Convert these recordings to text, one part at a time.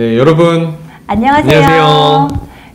네, 여러분. 안녕하세요. 안녕하세요.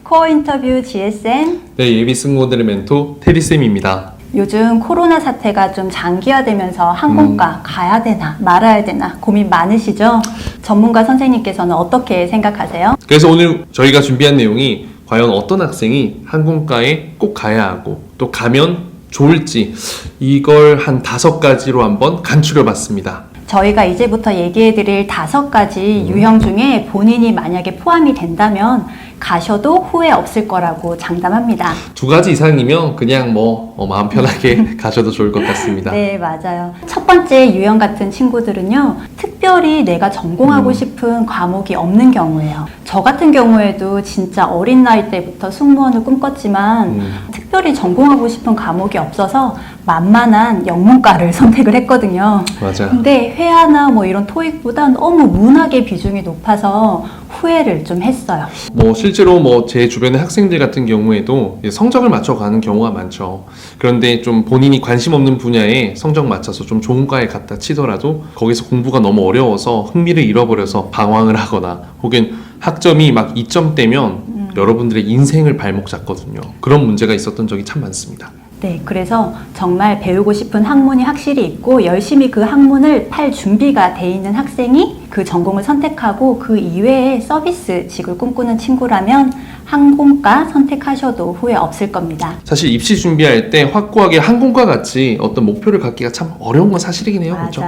코어 인터뷰 GSN. 네, 예비 승무원들의 멘토 테리 쌤입니다. 요즘 코로나 사태가 좀 장기화되면서 항공과 음. 가야 되나 말아야 되나 고민 많으시죠? 전문가 선생님께서는 어떻게 생각하세요? 그래서 오늘 저희가 준비한 내용이 과연 어떤 학생이 항공과에 꼭 가야 하고 또 가면 좋을지 이걸 한 다섯 가지로 한번 간추려 봤습니다. 저희가 이제부터 얘기해 드릴 다섯 가지 유형 중에 본인이 만약에 포함이 된다면 가셔도 후회 없을 거라고 장담합니다. 두 가지 이상이면 그냥 뭐 어, 마음 편하게 가셔도 좋을 것 같습니다. 네, 맞아요. 첫 번째 유형 같은 친구들은요, 특별히 내가 전공하고 음. 싶은 과목이 없는 경우예요. 저 같은 경우에도 진짜 어린 나이 때부터 승무원을 꿈꿨지만, 음. 특별히 전공하고 싶은 과목이 없어서 만만한 영문과를 선택을 했거든요. 맞아. 근데 회화나 뭐 이런 토익보다 너무 문학의 비중이 높아서 후회를 좀 했어요. 뭐 실제로 뭐 제 주변의 학생들 같은 경우에도 성적을 맞춰 가는 경우가 많죠. 그런데 좀 본인이 관심 없는 분야에 성적 맞춰서 좀 좋은 과에 갔다 치더라도 거기서 공부가 너무 어려워서 흥미를 잃어버려서 방황을 하거나 혹은 학점이 막 2점대면 여러분들의 인생을 발목 잡거든요. 그런 문제가 있었던 적이 참 많습니다. 네, 그래서 정말 배우고 싶은 학문이 확실히 있고 열심히 그 학문을 팔 준비가 돼 있는 학생이 그 전공을 선택하고 그 이외에 서비스직을 꿈꾸는 친구라면 항공과 선택하셔도 후회 없을 겁니다. 사실 입시 준비할 때 확고하게 항공과 같이 어떤 목표를 갖기가 참 어려운 건 사실이긴 해요. 그렇죠?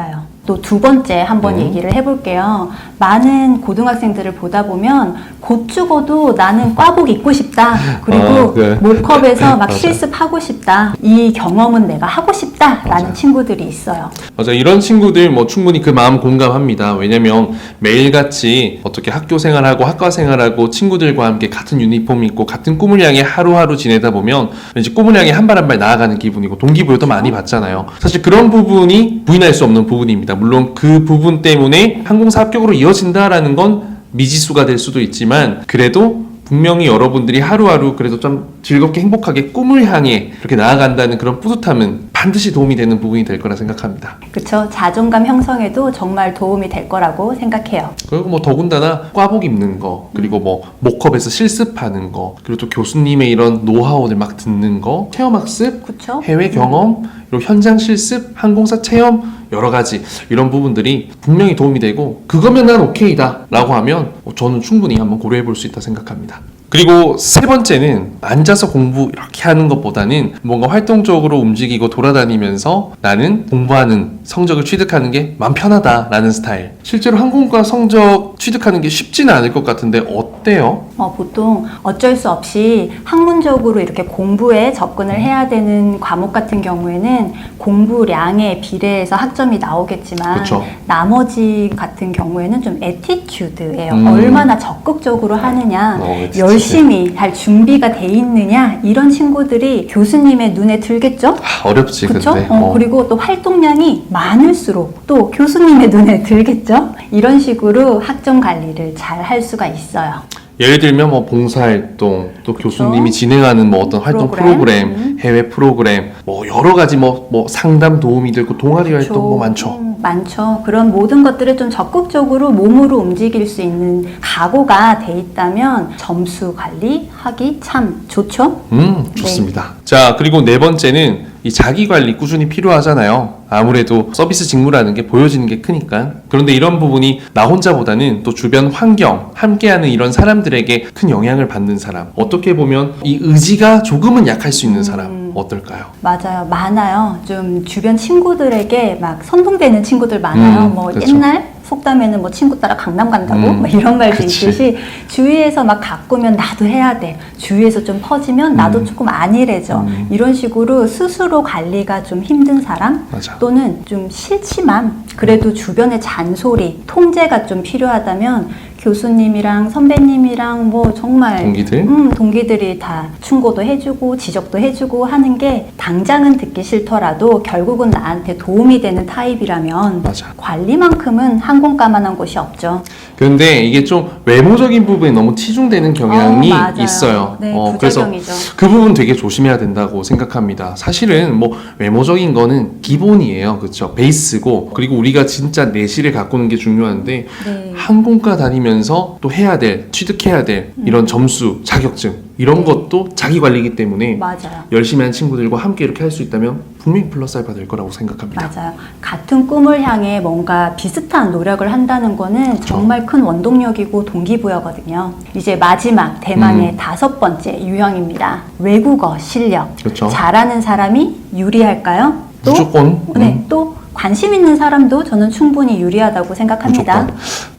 또 두 번째 한번 음. 얘기를 해볼게요. 많은 고등학생들을 보다 보면 곧 죽어도 나는 과복 입고 싶다. 그리고 아, 네. 몰컵에서 막. 실습하고 싶다. 이 경험은 내가 하고 싶다라는 맞아. 친구들이 있어요. 맞아 이런 친구들 뭐 충분히 그 마음 공감합니다. 왜냐면 매일같이 어떻게 학교 생활하고 학과 생활하고 친구들과 함께 같은 유니폼 입고 같은 꿈을 향해 하루하루 지내다 보면 왠지 꿈을 향해 한 발 한 발 나아가는 기분이고 동기부여도 많이 받잖아요. 사실 그런 부분이 부인할 수 없는 부분입니다. 물론 그 부분 때문에 항공사 합격으로 이어진다라는 건 미지수가 될 수도 있지만 그래도 분명히 여러분들이 하루하루 그래도 좀 즐겁게 행복하게 꿈을 향해 그렇게 나아간다는 그런 뿌듯함은 반드시 도움이 되는 부분이 될 거라 생각합니다. 그쵸? 자존감 형성에도 정말 도움이 될 거라고 생각해요. 그리고 뭐 더군다나 과복 입는 거 그리고 뭐 목컵에서 실습하는 거 그리고 또 교수님의 이런 노하우를 막 듣는 거 체험학습 그쵸? 해외 경험 그리고 현장 실습 항공사 체험 여러 가지 이런 부분들이 분명히 도움이 되고 그거면 난 오케이다 라고 하면 어, 저는 충분히 한번 고려해 볼 수 있다 생각합니다 그리고 세 번째는 앉아서 공부 이렇게 하는 것보다는 뭔가 활동적으로 움직이고 돌아다니면서 나는 공부하는 성적을 취득하는 게 마음 편하다라는 스타일 실제로 항공과 성적 취득하는 게 쉽지는 않을 것 같은데 어때요? 어, 보통 어쩔 수 없이 학문적으로 이렇게 공부에 접근을 해야 되는 과목 같은 경우에는 공부량에 비례해서 학점이 나오겠지만 그쵸. 나머지 같은 경우에는 좀 에티튜드예요. 음. 얼마나 적극적으로 하느냐, 어, 에티튜드. 열심히 잘 준비가 돼 있느냐 이런 친구들이 교수님의 눈에 들겠죠? 아, 어렵지 그렇죠? 근데 어, 어. 그리고 또 활동량이 많을수록 또 교수님의 눈에 들겠죠? 이런 식으로 학점 관리를 잘 할 수가 있어요. 예를 들면 뭐 봉사활동 또. 교수님이 진행하는 뭐 어떤 활동 프로그램. 프로그램, 음. 해외 프로그램 뭐 여러 가지 뭐, 뭐 상담 도움이 되고 동아리 활동 뭐 그렇죠. 많죠. 음, 많죠. 그런 모든 것들을 좀 적극적으로 몸으로 움직일 수 있는 각오가 돼 있다면 점수 관리하기 참 좋죠. 음 좋습니다. 자 그리고 네 번째는 이 자기 관리 꾸준히 필요하잖아요. 아무래도 서비스 직무라는 게 보여지는 게 크니까. 그런데 이런 부분이 나 혼자보다는 또 주변 환경, 함께하는 이런 사람들에게 큰 영향을 받는 사람. 어떻게 보면 이 의지가 조금은 약할 수 있는 사람 음. 어떨까요? 맞아요. 많아요. 좀 주변 친구들에게 막 선동되는 친구들 많아요. 음, 뭐 그렇죠. 옛날 속담에는 뭐 친구 따라 강남 간다고 음, 뭐 이런 말도 그치. 있듯이 주위에서 막 가꾸면 나도 해야 돼. 주위에서 좀 퍼지면 나도 음. 조금 안일해져. 음. 이런 식으로 스스로 관리가 좀 힘든 사람 맞아. 또는 좀 싫지만 그래도 주변의 잔소리, 통제가 좀 필요하다면 교수님이랑 선배님이랑 뭐 정말 동기들? 음, 동기들이 다 충고도 해주고 지적도 해주고 하는 게 당장은 듣기 싫더라도 결국은 나한테 도움이 되는 타입이라면 맞아. 관리만큼은 항공과만 한 곳이 없죠. 근데 이게 좀 외모적인 부분에 너무 치중되는 경향이 어. 있어요. 네, 어, 그래서. 그 부분 되게 조심해야 된다고 생각합니다. 사실은 뭐 외모적인 거는 기본이에요. 그렇죠? 베이스고 그리고 우리가 진짜 내실을 가꾸는 게 중요한데 네. 항공과 다니면 배우면서 또 해야 될, 취득해야 될 이런 점수, 자격증 이런 네. 것도 자기 관리이기 때문에 맞아요. 열심히 한 친구들과 함께 이렇게 할 수 있다면 분명히 플러스 알파 될 거라고 생각합니다. 맞아요. 같은 꿈을 향해 뭔가 비슷한 노력을 한다는 거는 정말 큰 원동력이고 동기부여거든요. 이제 마지막 대망의 음. 다섯 번째 유형입니다. 외국어 실력. 그렇죠. 잘하는 사람이 유리할까요? 또 무조건 네, 음, 또 관심 있는 사람도 저는 충분히 유리하다고 생각합니다. 무조건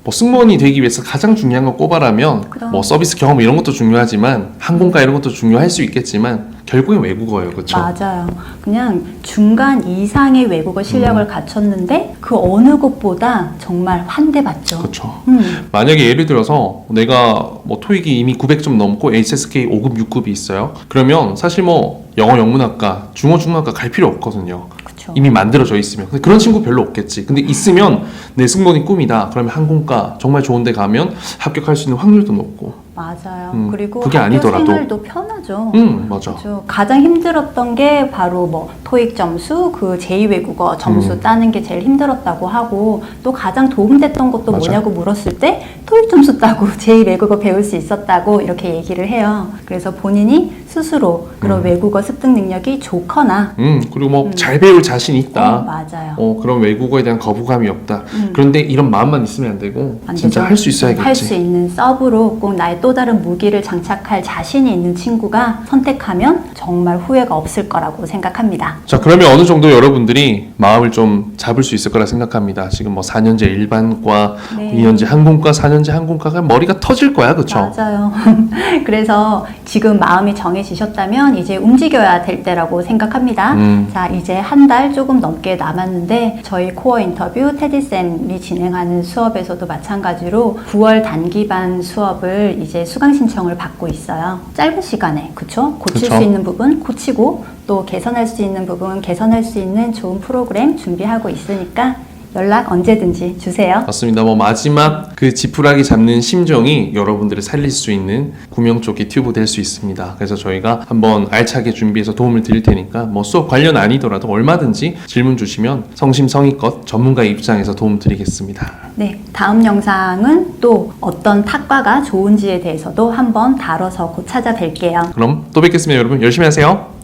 뭐 승무원이 되기 위해서 가장 중요한 거 꼽아라면 그럼. 뭐 서비스 경험 이런 것도 중요하지만 항공과 이런 것도 중요할 수 있겠지만 결국엔 외국어예요, 그렇죠? 맞아요. 그냥 중간 이상의 외국어 실력을 음. 갖췄는데 그 어느 곳보다 정말 환대받죠. 그렇죠. 음, 만약에 예를 들어서 내가 뭐 토익이 이미 900점 넘고 HSK 5급, 6급이 있어요. 그러면 사실 뭐 영어 영문학과, 중어 중문학과 갈 필요 없거든요. 그렇죠. 이미 만들어져 있으면 근데 그런 친구 별로 없겠지. 근데 있으면 내 승무원이 꿈이다. 그러면 항공과 정말 좋은 데 가면 합격할 수 있는 확률도 높고. 맞아요. 음, 그리고 그게 아니더라도. 생활도 편하죠. 음 맞아. 그렇죠. 가장 힘들었던 게 바로 뭐 토익 점수, 그 제2 외국어 점수 음. 따는 게 제일 힘들었다고 하고 또 가장 도움됐던 것도 맞아. 뭐냐고 물었을 때 토익 점수 따고 제2 외국어 배울 수 있었다고 이렇게 얘기를 해요. 그래서 본인이 스스로 그런 음. 외국어 습득 능력이 좋거나 음 그리고 뭐 음. 잘 배울 자신 어, 있다. 맞아요. 어 그런 외국어에 대한 거부감이 없다. 음. 그런데 이런 마음만 있으면 안 되고 안 진짜. 할 수 있어야겠지. 할 수 있는 서브로 꼭 나의 또 다른 무기를 장착할 자신이 있는 친구가 선택하면 정말 후회가 없을 거라고 생각합니다. 자 그러면 어느 정도 여러분들이 마음을 좀 잡을 수 있을 거라 생각합니다. 지금 뭐 4년제 일반과, 네. 2년제 항공과, 4년제 항공과가 머리가 터질 거야, 그렇죠? 맞아요. 그래서 지금 마음이 정해지셨다면 이제 움직여야 될 때라고 생각합니다. 음. 자, 이제 한 달 조금 넘게 남았는데 저희 코어 인터뷰 테디쌤이 진행하는 수업에서도 마찬가지로 9월 단기반 수업을 이제 수강 신청을 받고 있어요. 짧은 시간에, 그쵸? 고칠 그쵸. 수 있는 부분 고치고 또 개선할 수 있는 부분 개선할 수 있는 좋은 프로그램 준비하고 있으니까 연락 언제든지 주세요. 맞습니다. 뭐 마지막 그 지푸라기 잡는 심정이 여러분들을 살릴 수 있는 구명조끼 튜브 될 수 있습니다. 그래서 저희가 한번 알차게 준비해서 도움을 드릴 테니까 뭐 수업 관련 아니더라도 얼마든지 질문 주시면 성심성의껏 전문가의 입장에서 도움 드리겠습니다. 네, 다음 영상은 또 어떤 탁과가 좋은지에 대해서도 한번 다뤄서 곧 찾아뵐게요. 그럼 또 뵙겠습니다, 여러분. 열심히 하세요.